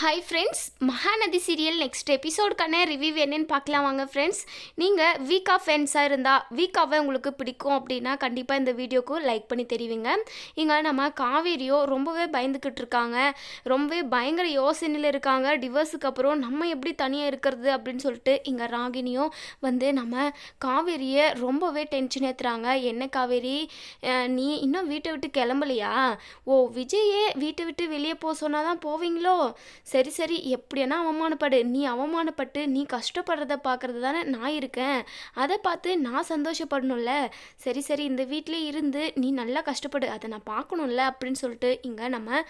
Hi friends Mahanadi serial next எபிசோடுக்கான review என்னன்னு பார்க்கலாம் வாங்க ஃப்ரெண்ட்ஸ் நீங்கள் வீக்கா ஃபேன்ஸாக இருந்தால் வீக்காவை உங்களுக்கு பிடிக்கும் அப்படின்னா கண்டிப்பாக இந்த வீடியோக்கு லைக் பண்ணி தெரிவிங்க. இங்கே நம்ம காவேரியோ ரொம்பவே பயந்துக்கிட்டு இருக்காங்க. ரொம்பவே பயங்கர யோசனையில் இருக்காங்க. டிவர்ஸுக்கு அப்புறம் நம்ம எப்படி தனியாக இருக்கிறது அப்படின்னு சொல்லிட்டு இங்கே ராகினியும் வந்து நம்ம காவேரியை ரொம்பவே டென்ஷன் ஏற்றுறாங்க என்ன காவேரி? நீ இன்னும் வீட்டை விட்டு கிளம்பலையா? ஓ விஜயே வீட்டை விட்டு வெளியே போக சொன்னால் தான் போவீங்களோ? சரி சரி எப்படியானா அவமானப்படு. நீ அவமானப்பட்டு நீ கஷ்டப்படுறத பார்க்கறது தானே நான் இருக்கேன். அதை பார்த்து நான் சந்தோஷப்படணும்ல. சரி சரி இந்த வீட்டிலே இருந்து நீ நல்லா கஷ்டப்படு. அதை நான் பார்க்கணும்ல அப்படின்னு சொல்லிட்டு இங்கே நம்ம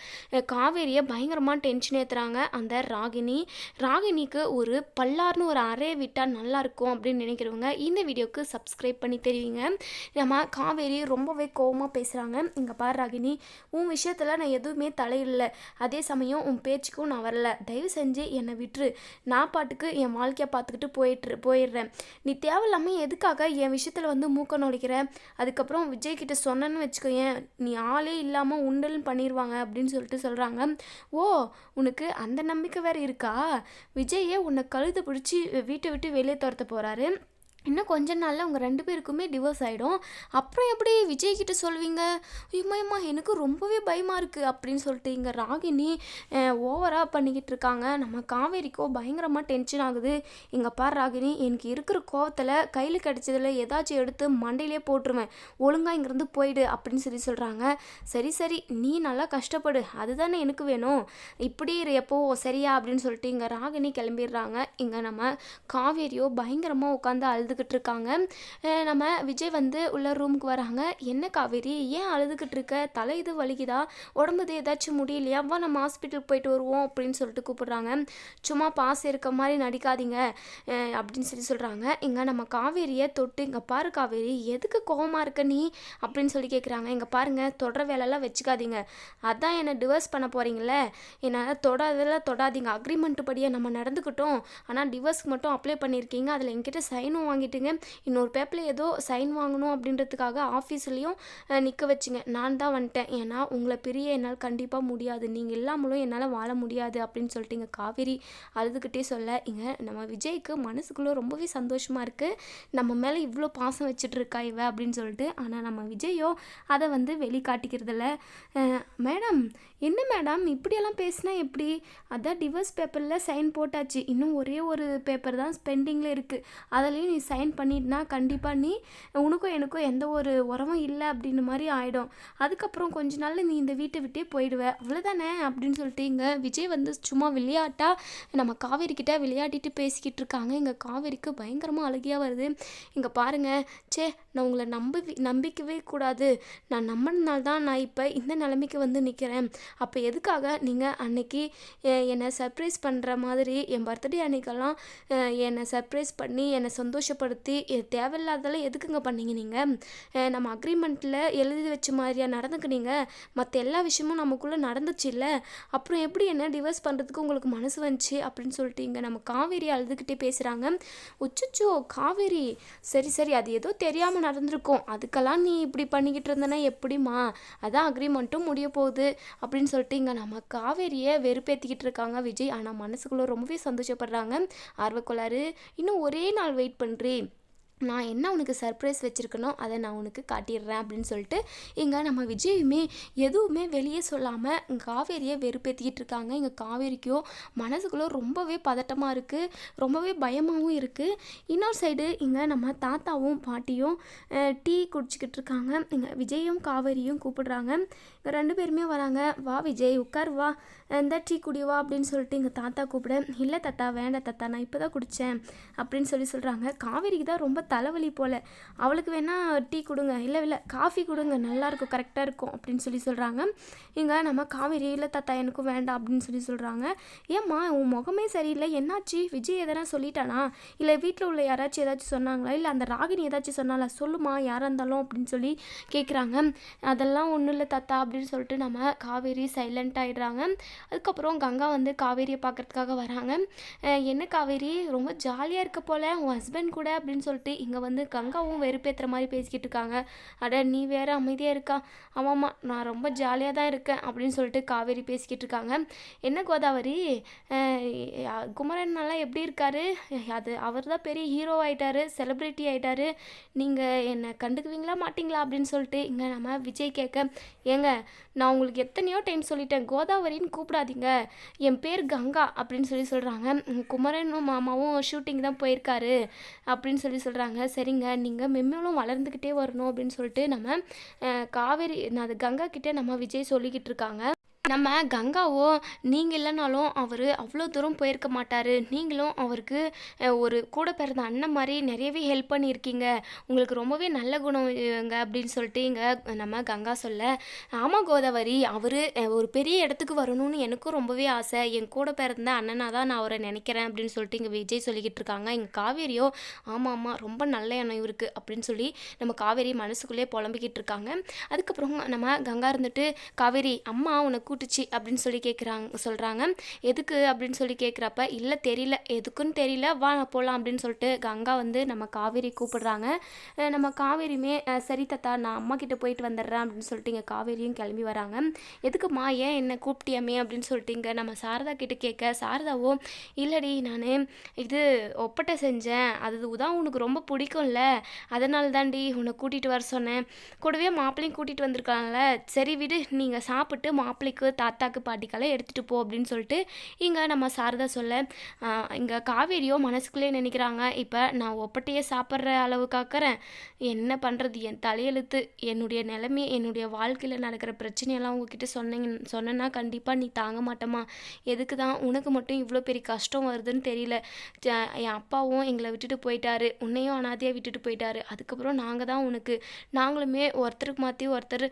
காவேரியை பயங்கரமாக டென்ஷன் ஏற்றுறாங்க அந்த ராகினி ராகினிக்கு ஒரு பல்லார்னு ஒரு அறையை விட்டால் நல்லாயிருக்கும் அப்படின்னு நினைக்கிறவங்க இந்த வீடியோக்கு சப்ஸ்கிரைப் பண்ணி தெரிவிங்க. நம்ம காவேரி ரொம்பவே கோவமாக பேசுகிறாங்க இங்கே பாரு ராகினி உன் விஷயத்தில் நான் எதுவுமே தலையிடல. அதே சமயம் உன் பேச்சுக்கும் நான் வரல. தயவு செஞ்சு என்னை விட்டுரு. நான் பாட்டுக்கு என் வாழ்க்கையை பார்த்துக்கிட்டு போயிட்டு போயிடுறேன். நீ தேவையில்லாமல் எதுக்காக என் விஷயத்தில் வந்து மூக்க நுழைக்கிற? அதுக்கப்புறம் விஜய் கிட்ட சொன்னேன்னு வச்சுக்கோயேன் நீ ஆளே இல்லாமல் உண்டல்னு பண்ணிடுவாங்க அப்படின்னு சொல்லிட்டு சொல்கிறாங்க ஓ உனக்கு அந்த நம்பிக்கை வேறு இருக்கா? விஜயே உன்னை கழுத்தை பிடிச்சி வீட்டை விட்டு வெளியே துரத்த போகிறாரு இன்னும் கொஞ்ச நாளில் உங்கள் ரெண்டு பேருக்குமே டிவோர்ஸ் ஆகிடும் அப்புறம் எப்படி விஜய் கிட்ட சொல்வீங்க? ஐயம்மா எனக்கு ரொம்பவே பயமாக இருக்குது அப்படின்னு சொல்லிட்டு இங்கே ராகினி ஓவராக பண்ணிக்கிட்டு இருக்காங்க. நம்ம காவேரிக்கோ பயங்கரமாக டென்ஷன் ஆகுது. இங்கே பார் ராகினி எனக்கு இருக்கிற கோவத்தில் கையில் கிடைச்சதில் ஏதாச்சும் எடுத்து மண்டையிலே போட்டுருவேன். ஒழுங்காக இங்கேருந்து போயிடு அப்படின்னு சொல்லி சொல்கிறாங்க சரி சரி நீ நல்லா கஷ்டப்படு. அதுதானே எனக்கு வேணும். இப்படி எப்போ சரியா அப்படின்னு சொல்லிட்டு இங்கே ராகினி கிளம்பிடுறாங்க. இங்கே நம்ம காவேரியோ பயங்கரமாக உட்காந்து அழுது அழுதுகிட்டு இருக்காங்க நம்ம விஜய் வந்து உள்ள ரூமுக்கு வராங்க. என்ன காவேரி ஏன் அழுதுகிட்டு இருக்க தலை இது வலிக்குதா? உடம்புது ஏதாச்சும் முடியலையா? வா நம்ம ஹாஸ்பிட்டலுக்கு போயிட்டு வருவோம் அப்படின்னு சொல்லிட்டு கூப்பிடுறாங்க. சும்மா பாஸ் இருக்க மாதிரி நடிக்காதீங்க அப்படின்னு சொல்லி சொல்கிறாங்க இங்கே நம்ம காவேரியை தொட்டு இங்கே பாரு காவேரி எதுக்கு கோவமாக இருக்க நீ? அப்படின்னு சொல்லி கேட்குறாங்க இங்கே பாருங்கள் தொடர வேலைலாம் வச்சுக்காதீங்க. அதான் என்னை டிவோர்ஸ் பண்ண போகிறீங்களே என்னால் தொடாதெல்லாம் தொடாதீங்க. அக்ரிமெண்ட் படியே நம்ம நடந்துக்கிட்டோம். ஆனால் டிவர்ஸ்க்கு மட்டும் அப்ளை பண்ணியிருக்கீங்க. அதில் என்கிட்ட சைனும் வாங்கிட்டுங்க. இன்னொரு பேப்பரில் ஏதோ சைன் வாங்கணும் அப்படின்றதுக்காக ஆஃபீஸ்லேயும் நிற்க வச்சுங்க. நான் தான் வந்துட்டேன். ஏன்னா உங்களை பிரிய என்னால் கண்டிப்பாக முடியாது. நீங்கள் இல்லாமலும் என்னால் வாழ முடியாது அப்படின்னு சொல்லிட்டு இங்கே காவேரி அழுதுகிட்டே சொல்ல இங்கே நம்ம விஜய்க்கு மனசுக்குள்ளே ரொம்பவே சந்தோஷமாக இருக்குது நம்ம மேலே இவ்வளோ பாசம் வச்சுட்டு இருக்கா இவ? அப்படின்னு சொல்லிட்டு ஆனால் நம்ம விஜயோ அதை வந்து வெளிக்காட்டிக்கிறதில்ல. மேடம் என்ன மேடம்? இப்படியெல்லாம் பேசினா எப்படி? அதான் டிவர்ஸ் பேப்பரில் சைன் போட்டாச்சு. இன்னும் ஒரே ஒரு பேப்பர் தான் ஸ்பெண்டிங்கில் இருக்குது அதுலேயும் நீ சைன் பண்ணிட்டுனா கண்டிப்பாக நீ உனக்கும் எனக்கும் எந்த ஒரு உறவும் இல்லை அப்படின்னு மாதிரி ஆகிடும் அதுக்கப்புறம் கொஞ்ச நாள்ல நீ இந்த வீட்டை விட்டே போயிடுவேன் அவ்வளோதானே அப்படின்னு சொல்லிட்டு இங்கே விஜய் வந்து சும்மா விளையாட்டாக நம்ம காவேரிக்கிட்ட விளையாடிட்டு பேசிக்கிட்டு இருக்காங்க. இங்கே காவேரிக்கு பயங்கரமாக அழுகியாக வருது. இங்கே பாருங்க சே நான் உங்களை நம்பி நம்பிக்கவே கூடாது. நான் நம்பினால தான் நான் இப்போ இந்த நிலைமைக்கு வந்து நிற்கிறேன் அப்போ எதுக்காக நீங்கள் அன்னைக்கு என்னை சர்ப்ரைஸ் பண்ணுற மாதிரி என் பர்த்டே அன்னைக்கெல்லாம் என்னை சர்ப்ரைஸ் பண்ணி என்னை சந்தோஷப்படுத்த எ- தேவையில்லாதெல்லாம் எதுக்குங்க பண்ணீங்க நீங்கள் நம்ம அக்ரிமெண்ட்டில் எழுதி வச்ச மாதிரியா நடந்துக்கினீங்க மற்ற எல்லா விஷயமும் நமக்குள்ளே நடந்துச்சு இல்லை? அப்புறம் எப்படி என்ன டிவர்ஸ் பண்ணுறதுக்கு உங்களுக்கு மனசு வந்துச்சு? அப்படின்னு சொல்லிட்டு இங்கே நம்ம காவேரி அழுதுகிட்டே பேசுகிறாங்க உச்சுச்சோ காவேரி. சரி சரி அது ஏதோ தெரியாமல் நடந்திருக்கும். அதுக்கெல்லாம் நீ இப்படி பண்ணிக்கிட்டு இருந்தனா எப்படிம்மா? அதான் அக்ரிமெண்ட்டும் முடிய போகுது. அப்படின்னு சொல்லிட்டு இங்கே நம்ம காவேரியை வெறுப்பேற்றிக்கிட்டு இருக்காங்க விஜய். ஆனால் மனசுக்குள்ளே ரொம்பவே சந்தோஷப்படுறாங்க. ஆர்வக்கோளாறு. இன்னும் ஒரே நாள் வெயிட் பண்ணுறி நான் என்ன உனக்கு சர்ப்ரைஸ் வச்சுருக்கனோ அதை நான் உனக்கு காட்டிடுறேன் அப்படின்னு சொல்லிட்டு இங்கே நம்ம விஜயுமே எதுவுமே வெளியே சொல்லாமல் காவேரியை வெறுப்பேற்றிக்கிட்டு இருக்காங்க. இங்கே காவேரிக்கோ மனசுக்குள்ளே ரொம்பவே பதட்டமாக இருக்குது ரொம்பவே பயமாகவும் இருக்குது இன்னொரு சைடு இங்கே நம்ம தாத்தாவும் பாட்டியும் டீ குடிச்சிக்கிட்டு இருக்காங்க. இங்கே விஜயும் காவேரியும் கூப்பிடுறாங்க. இங்கே ரெண்டு பேருமே வராங்க. வா விஜய் உட்கார் வா. இந்த டீ குடி வா அப்படின்னு சொல்லிட்டு எங்கள் தாத்தா கூப்பிட இல்லை தாத்தா வேண்டாம் தாத்தா நான் இப்போ தான் குடித்தேன் அப்படின்னு சொல்லி சொல்கிறாங்க காவேரிக்கு தான் ரொம்ப தலைவலி போல். அவளுக்கு வேணால் டீ கொடுங்க. இல்லை இல்லை காஃபி கொடுங்க நல்லாயிருக்கும் கரெக்டாக இருக்கும் அப்படின்னு சொல்லி சொல்கிறாங்க இங்கே நம்ம காவேரி இல்லை தாத்தா எனக்கும் வேண்டாம் அப்படின்னு சொல்லி சொல்கிறாங்க ஏம்மா உன் முகமே சரியில்லை என்னாச்சு? விஜய் எதனா சொல்லிட்டானா? இல்லை வீட்டில் உள்ள யாராச்சும் ஏதாச்சும் சொன்னாங்களா? இல்லை அந்த ராகினி ஏதாச்சும் சொன்னாலா சொல்லுமா யாராக இருந்தாலும் அப்படின்னு சொல்லி கேட்குறாங்க அதெல்லாம் ஒன்றும் இல்லை தாத்தா அப்படின்னு சொல்லிட்டு நம்ம காவேரி சைலண்ட் ஆகிடுறாங்க அதுக்கப்புறம் கங்கா வந்து காவேரியை பார்க்கறதுக்காக வராங்க. என்ன காவேரி? ரொம்ப ஜாலியாக இருக்க போல் உன் ஹஸ்பண்ட் கூட அப்படின்னு சொல்லிட்டு இங்கே வந்து கங்காவும் வெறுப்பேற்றுற மாதிரி பேசிக்கிட்டு இருக்காங்க. அட நீ வேறு அமைதியாக இருக்கா? ஆமாம்மா நான் ரொம்ப ஜாலியாக தான் இருக்கேன் அப்படின்னு சொல்லிட்டு காவேரி பேசிக்கிட்டு இருக்காங்க. என்ன கோதாவரி? அஹ் எப்படி இருக்காரு? அது அவர் தான் பெரிய ஹீரோ ஆகிட்டார் செலிப்ரிட்டி ஆகிட்டாரு நீங்கள் என்னை கண்டுக்குவீங்களா மாட்டிங்களா அப்படின்னு சொல்லிட்டு இங்கே நம்ம விஜய் கேட்க ஏங்க நான் உங்களுக்கு எத்தனையோ டைம் சொல்லிட்டேன். கோதாவரின்னு கூப்பிடாதீங்க. என் பேர் கங்கா அப்படின்னு சொல்லி சொல்கிறாங்க குமரனும் மாமாவும் ஷூட்டிங் தான் போயிருக்காரு அப்படின்னு சொல்லி சொல்கிறாங்க சரிங்க நீங்கள் மென்மேலும் வளர்ந்துக்கிட்டே வரணும் அப்படின்னு சொல்லிட்டு நம்ம காவேரி நான் அது கங்கா கிட்டே நம்ம விஜய் சொல்லிக்கிட்டு இருக்காங்க. நம்ம கங்காவோ நீங்கள் இல்லைனாலும் அவர் அவ்வளோ தூரம் போயிருக்க மாட்டார். நீங்களும் அவருக்கு ஒரு கூட பிறந்த அண்ணன் மாதிரி நிறையவே ஹெல்ப் பண்ணியிருக்கீங்க. உங்களுக்கு ரொம்பவே நல்ல குணம் இவங்க அப்படின்னு சொல்லிட்டு இங்கே நம்ம கங்கா சொல்ல ஆமாம் கோதாவரி அவர் ஒரு பெரிய இடத்துக்கு வரணும்னு எனக்கும் ரொம்பவே ஆசை. என் கூட பிறந்த அண்ணனாக தான் நான் அவரை நினைக்கிறேன். அப்படின்னு சொல்லிட்டு இங்கே விஜய் சொல்லிக்கிட்டு இருக்காங்க. இங்கே காவேரியோ ஆமாம் ஆமாம் ரொம்ப நல்ல எண்ணம் இவருக்கு. அப்படின்னு சொல்லி நம்ம காவேரி மனசுக்குள்ளே புலம்பிக்கிட்டு இருக்காங்க. அதுக்கப்புறம் நம்ம கங்கா இருந்துட்டு காவேரி அம்மா உனக்கு கூட்டுச்சு அப்படின்னு சொல்லி கேட்குறாங்க சொல்கிறாங்க எதுக்கு அப்படின்னு சொல்லி கேட்குறப்ப இல்லை தெரியல. எதுக்குன்னு தெரியல. வா போகலாம் அப்படின்னு சொல்லிட்டு கங்கா வந்து நம்ம காவேரி கூப்பிடுறாங்க. நம்ம காவேரியுமே சரி தத்தா நான் அம்மா கிட்ட போயிட்டு வந்துடுறேன் அப்படின்னு சொல்லிட்டு இங்கே காவேரியும் கிளம்பி வராங்க. எதுக்குமா ஏன் என்னை கூப்பிட்டியாமே அப்படின்னு சொல்லிட்டு இங்கே நம்ம சாரதா கிட்ட கேட்க சாரதாவோ இல்லடி நான் இது ஒப்பட்டை செஞ்சேன். அது தான் உனக்கு ரொம்ப பிடிக்கும்ல. அதனால தாண்டி உன்னை கூட்டிகிட்டு வர சொன்னேன். கூடவே மாப்பிள்ளையும் கூட்டிகிட்டு வந்திருக்காங்கல்ல. சரி விடு. நீங்கள் சாப்பிட்டு மாப்பிள்ளைக்கு தாத்தாக்கு பாட்டிக்கெல்லாம் எடுத்துகிட்டு போ அப்படின்னு சொல்லிட்டு இங்கே நம்ம சாரதா சொல்ல இங்கே காவேரியோ மனசுக்குள்ளே நினைக்கிறாங்க. இப்போ நான் ஒப்பட்டையே சாப்பிட்ற அளவு காக்கிறேன் என்ன பண்ணுறது என் தலையெழுத்து என்னுடைய நிலைமை என்னுடைய வாழ்க்கையில் நடக்கிற பிரச்சனையெல்லாம் உங்ககிட்ட சொன்னீங்க சொன்னேன்னா கண்டிப்பாக நீ தாங்க மாட்டேமா எதுக்கு தான்? உனக்கு மட்டும் இவ்வளோ பெரிய கஷ்டம் வருதுன்னு தெரியல. ஜ- என் அப்பாவும் எங்களை விட்டுட்டு போயிட்டாரு. உன்னையும் அனாதையாக விட்டுட்டு போயிட்டாரு. அதுக்கப்புறம் நாங்கள் தான் உனக்கு. நாங்களுமே ஒருத்தருக்கு மாற்றி ஒருத்தர்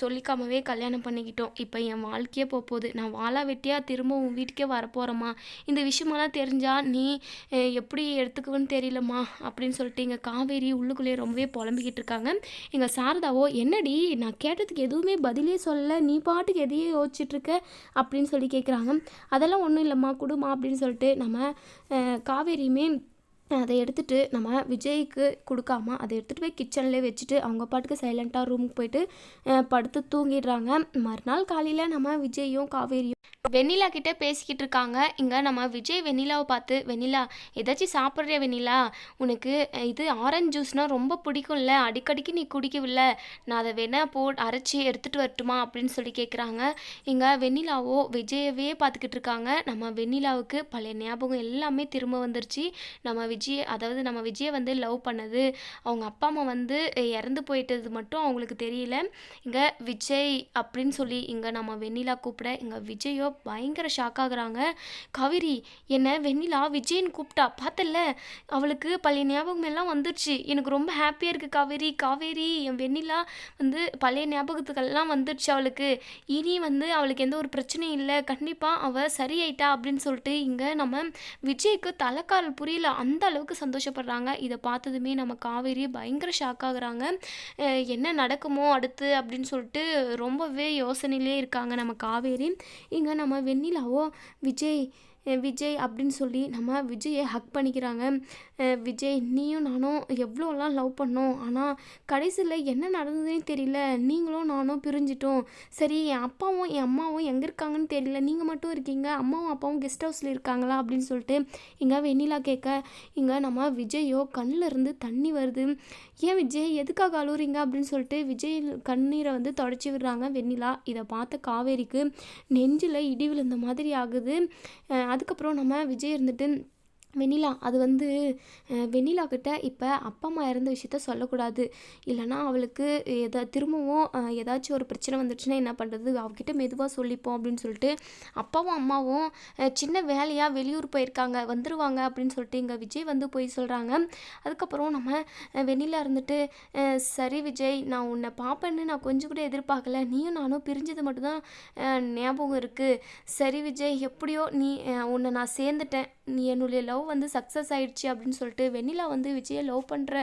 சொல்லிக்காமவே கல்யாணம் பண்ணிக்கிட்டோம். இப்போ என் வாழ்க்கையே போக போகுது நான் வாழா வெட்டியாக திரும்ப உன் வீட்டுக்கே வரப்போகிறேம்மா இந்த விஷயமெல்லாம் தெரிஞ்சால் நீ எப்படி எடுத்துக்குவேன்னு தெரியலம்மா அப்படின்னு சொல்லிட்டு எங்கள் காவேரி உள்ளுக்குள்ளேயே ரொம்பவே புலம்பிக்கிட்டு இருக்காங்க. எங்கள் சாரதாவோ என்னடி நான் கேட்டதுக்கு எதுவுமே பதிலே சொல்லலை. நீ பாட்டுக்கு எதையே யோசிச்சிட்டிருக்க அப்படின்னு சொல்லி கேட்குறாங்க அதெல்லாம் ஒன்றும் இல்லைம்மா குடுமா அப்படின்னு சொல்லிட்டு நம்ம காவேரியுமே அதை எடுத்துட்டு நம்ம விஜய்க்கு கொடுக்காம அதை எடுத்துகிட்டு போய் கிச்சன்லேயே வச்சுட்டு அவங்க பாட்டுக்கு சைலண்ட்டாக ரூமுக்கு போயிட்டு படுத்து தூங்கிடுறாங்க. மறுநாள் காலையில் நம்ம விஜயும் காவேரியும் வெண்ணிலா கிட்ட பேசிக்கிட்டு இருக்காங்க. இங்கே நம்ம விஜய் வெண்ணிலாவை பார்த்து வெண்ணிலா ஏதாச்சும் சாப்பிட்றியா வெண்ணிலா? உனக்கு இது ஆரஞ்சு ஜூஸ்னால் ரொம்ப பிடிக்கும்ல. அடிக்கடிக்கு நீ குடிக்கவில்ல. நான் அதை வேணா போ அரைச்சி எடுத்துகிட்டு வரட்டுமா? அப்படின்னு சொல்லி கேட்குறாங்க இங்கே வெண்ணிலாவோ விஜயவே பார்த்துக்கிட்டு இருக்காங்க. நம்ம வெண்ணிலாவுக்கு பழைய ஞாபகம் எல்லாமே திரும்ப வந்துருச்சு. நம்ம விஜய் அதாவது நம்ம விஜயை வந்து லவ் பண்ணது. அவங்க அப்பா அம்மா வந்து இறந்து போயிட்டது மட்டும் அவங்களுக்கு தெரியல. இங்கே விஜய் அப்படின்னு சொல்லி இங்கே நம்ம வெண்ணிலா கூப்பிட இங்கே விஜயோ பயங்கர ஷாக் ஆகுறாங்க. காவேரி என்ன வெண்ணிலா விஜயன் கூப்பிட்டா. பார்த்தல அவளுக்கு பழைய ஞாபகம் எல்லாம் வந்துடுச்சு எனக்கு ரொம்ப ஹாப்பியாக இருக்குது காவேரி. காவேரி என் வெண்ணிலா வந்து பழைய ஞாபகத்துக்கெல்லாம் வந்துடுச்சு அவளுக்கு. இனி வந்து அவளுக்கு எந்த ஒரு பிரச்சனையும் இல்லை. கண்டிப்பாக அவள் சரியாயிட்டா அப்படின்னு சொல்லிட்டு இங்கே நம்ம விஜய்க்கு தலைக்கால் புரியல. அந்த அளவுக்கு சந்தோஷப்படுறாங்க. இதை பார்த்ததுமே நம்ம காவேரி பயங்கர ஷாக் ஆகுறாங்க. என்ன நடக்குமோ அடுத்து அப்படின்னு சொல்லிட்டு ரொம்பவே யோசனையிலே இருக்காங்க நம்ம காவேரி. இங்கே நம்ம வெண்ணிலாவோ விஜய் அஹ் விஜய் அப்படின்னு சொல்லி நம்ம விஜயை ஹக் பண்ணிக்கிறாங்க. விஜய் நீயும் நானும் எவ்வளோலாம் லவ் பண்ணோம் ஆனால் கடைசியில் என்ன நடந்ததுன்னு தெரியல. நீங்களும் நானும் பிரிஞ்சிட்டோம். சரி என் அப்பாவும் என் அம்மாவும் எங்கே இருக்காங்கன்னு தெரியல. நீங்கள் மட்டும் இருக்கீங்க அம்மாவும் அப்பாவும் கெஸ்ட் ஹவுஸில் இருக்காங்களா அப்படின்னு சொல்லிட்டு இங்கே வெண்ணிலா கேட்க இங்கே நம்ம விஜயோ கண்ணில் இருந்து தண்ணி வருது. ஏன் விஜய் எதுக்காக அழுகுறீங்க அப்படின்னு சொல்லிட்டு விஜய் கண்ணீரை வந்து தொடச்சி விடுறாங்க வெண்ணிலா. இதை பார்த்த காவேரிக்கு நெஞ்சில் இடி விழுந்த மாதிரி ஆகுது. அதுக்கப்புறம் நம்ம விஜய் இருந்துட்டு வெண்ணிலா அது வந்து வெண்ணிலா கிட்ட இப்போ அப்பா அம்மா இறந்த விஷயத்த சொல்லக்கூடாது. இல்லைன்னா அவளுக்கு எதா திரும்பவும் ஏதாச்சும் ஒரு பிரச்சனை வந்துடுச்சுன்னா என்ன பண்ணுறது அவகிட்ட மெதுவாக சொல்லிப்போம் அப்படின்னு சொல்லிட்டு அப்பாவும் அம்மாவும் சின்ன வேலையாக வெளியூர் போயிருக்காங்க வந்துடுவாங்க அப்படின்னு சொல்லிட்டு இங்கே விஜய் வந்து போய் சொல்கிறாங்க அதுக்கப்புறம் நம்ம வெண்ணிலா இருந்துட்டு சரி விஜய் நான் உன்னை பார்ப்பேன்னு நான் கொஞ்சம் கூட எதிர்பார்க்கல. நீயும் நானும் பிரிஞ்சது மட்டும்தான் ஞாபகம் இருக்குது சரி விஜய் எப்படியோ நீ உன்னை நான் சேர்ந்துட்டேன். நீ என்னுடைய லவ் வந்து சக்ஸஸ் ஆயிடுச்சு அப்படின்னு சொல்லிட்டு வெண்ணிலா வந்து விஜயை லவ் பண்ணுற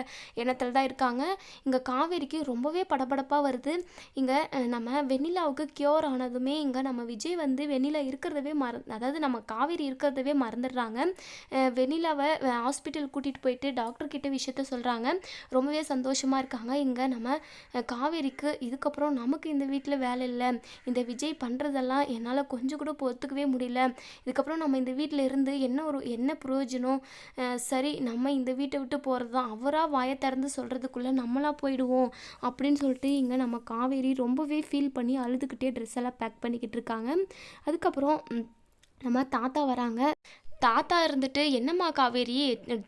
எண்ணத்தில் தான் இருக்காங்க. இங்கே காவேரிக்கு ரொம்பவே படபடப்பாக வருது. இங்கே நம்ம வெண்ணிலாவுக்கு க்யூர் ஆனதுமே இங்கே நம்ம விஜய் வந்து வெண்ணிலா இருக்கிறதவே மற அதாவது நம்ம காவேரி இருக்கிறதவே மறந்துடுறாங்க. வெண்ணிலாவை ஹாஸ்பிட்டல் கூட்டிகிட்டு போயிட்டு டாக்டர் கிட்ட விஷயத்த சொல்கிறாங்க ரொம்பவே சந்தோஷமாக இருக்காங்க. இங்கே நம்ம காவேரிக்கு இதுக்கப்புறம் நமக்கு இந்த வீட்டில் வேலை இல்லை. இந்த விஜய் பண்ணுறதெல்லாம் என்னால் கொஞ்சம் கூட பொறுத்துக்கவே முடியல. இதுக்கப்புறம் நம்ம இந்த வீட்டில் இருந்து என்ன ஒரு என்ன பிரயோஜனம்? சரி நம்ம இந்த வீட்டை விட்டு போகிறது தான். அவராக வாயை திறந்து சொல்கிறதுக்குள்ளே நம்மளாக போயிடுவோம் அப்படின்னு சொல்லிட்டு இங்கே நம்ம காவேரி ரொம்பவே ஃபீல் பண்ணி அழுதுகிட்டே ட்ரெஸ் எல்லாம் பேக் பண்ணிக்கிட்டு இருக்காங்க. அதுக்கப்புறம் நம்ம தாத்தா வராங்க. தாத்தா இருந்துட்டு என்னம்மா காவேரி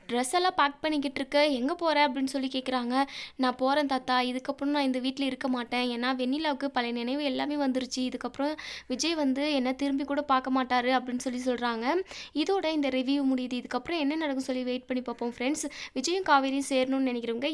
ட்ரெஸ் எல்லாம் பேக் பண்ணிக்கிட்டு இருக்க? எங்கே போகிற அப்படின்னு சொல்லி கேட்குறாங்க நான் போகிறேன் தாத்தா. இதுக்கப்புறம் நான் இந்த வீட்டில் இருக்க மாட்டேன். ஏன்னா வெண்ணிலாவுக்கு பழைய நினைவு எல்லாமே வந்துருச்சு. இதுக்கப்புறம் விஜய் வந்து என்னை திரும்பி கூட பார்க்க மாட்டாரு அப்படின்னு சொல்லி சொல்கிறாங்க இதோட இந்த ரிவ்யூ முடியுது. இதுக்கப்புறம் என்ன நடக்கும் சொல்லி வெயிட் பண்ணி பார்ப்போம் ஃப்ரெண்ட்ஸ் விஜயும் காவேரியும் சேரணும்னு நினைக்கிறவங்க